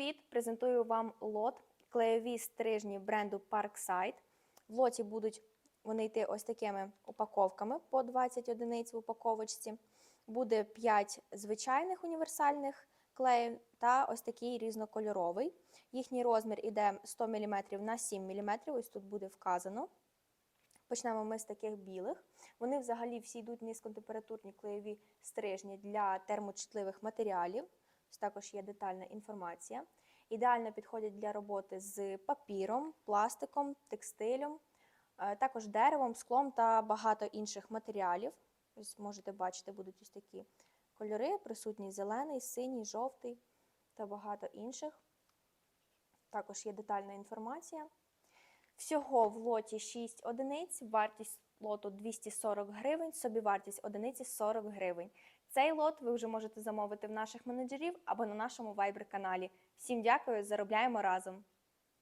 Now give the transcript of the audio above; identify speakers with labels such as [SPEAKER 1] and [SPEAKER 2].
[SPEAKER 1] привіт! Презентую вам лот клеєві стрижні бренду Parkside. В лоті будуть вони йти ось такими упаковками по 20 одиниць в упаковочці. Буде 5 звичайних універсальних клеїв та ось такий різнокольоровий. Їхній розмір іде 100 мм на 7 мм, ось тут буде вказано. Почнемо ми з таких білих. Вони взагалі всі йдуть низькотемпературні клеєві стрижні для термочутливих матеріалів. Також є детальна інформація. Ідеально підходять для роботи з папіром, пластиком, текстилем, е, також деревом, склом та багато інших матеріалів. Ось можете бачити, будуть ось такі кольори: присутній зелений, синій, жовтий та багато інших. Також є детальна інформація. Всього в лоті 6 одиниць, вартість лоту 240 гривень, собівартість одиниці 40 гривень. Цей лот ви вже можете замовити в наших менеджерів або на нашому Viber каналі. Всім дякую, заробляємо разом!